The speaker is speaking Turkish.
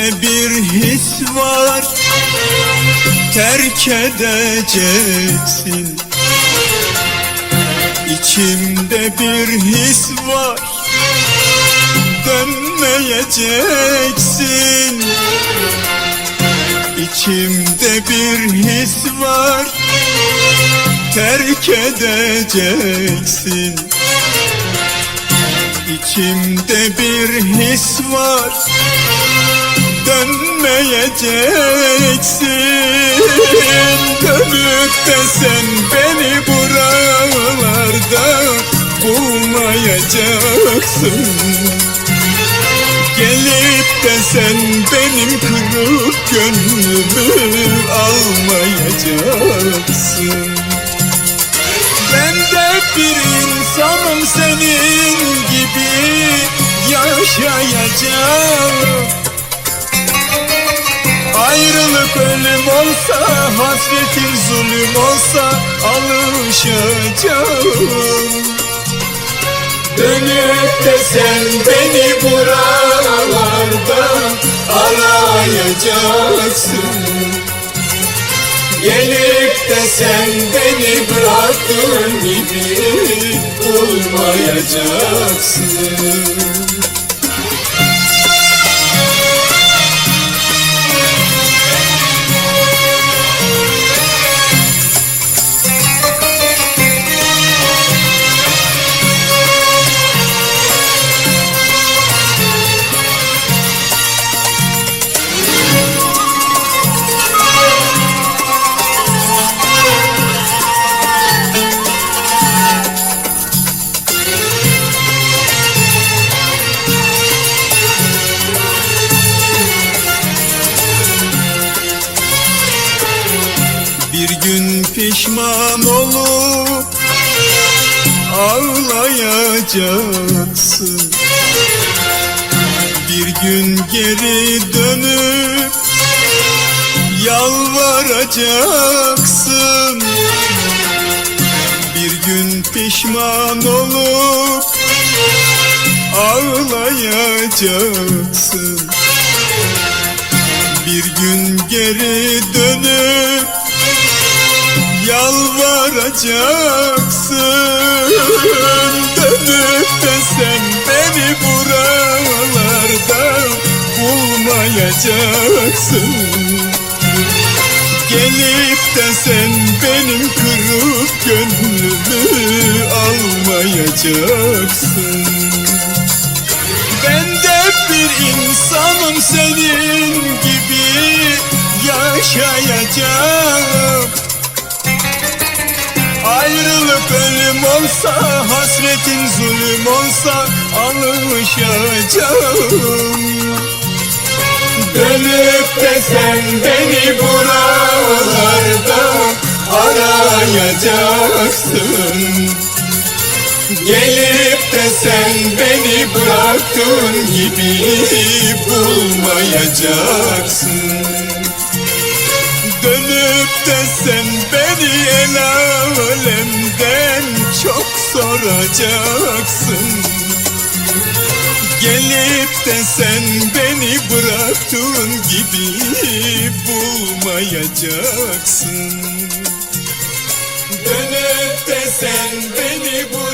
his var. Terk edeceksin. İçimde bir his var. Dönmeyeceksin. İçimde bir his var. Terk edeceksin. İçimde bir his var Dönmeyeceksin Dönüp de sen beni buralarda bulmayacaksın. Gelip de sen benim kırık gönlümü almayacaksın. Ben de bir insanım senin gibi yaşayacağım Ayrılık ölüm olsa, hasretin zulüm olsa alışacağım. Dönüp de sen beni buralarda arayacaksın. Gelip de sen beni bıraktığın gibi bulmayacaksın Bir gün pişman olup ağlayacaksın. Bir gün geri dönüp yalvaracaksın. Bir gün pişman olup ağlayacaksın. Bir gün geri dönüp Yalvaracaksın. Dönüp de sen beni buralarda bulmayacaksın. Gelip de sen benim kırık gönlümü almayacaksın. Ben de bir insanım senin gibi yaşayacağım Ayrılık ölüm olsa, hasretin zulüm olsa alışacağım Dönüp de sen beni buralarda arayacaksın. Gelip de sen beni bıraktığın gibi bulmayacaksın. Dönüp de sen beni el çok soracaksın. Gelip de sen beni bıraktığın gibi bulmayacaksın. Dönüp de sen beni bırak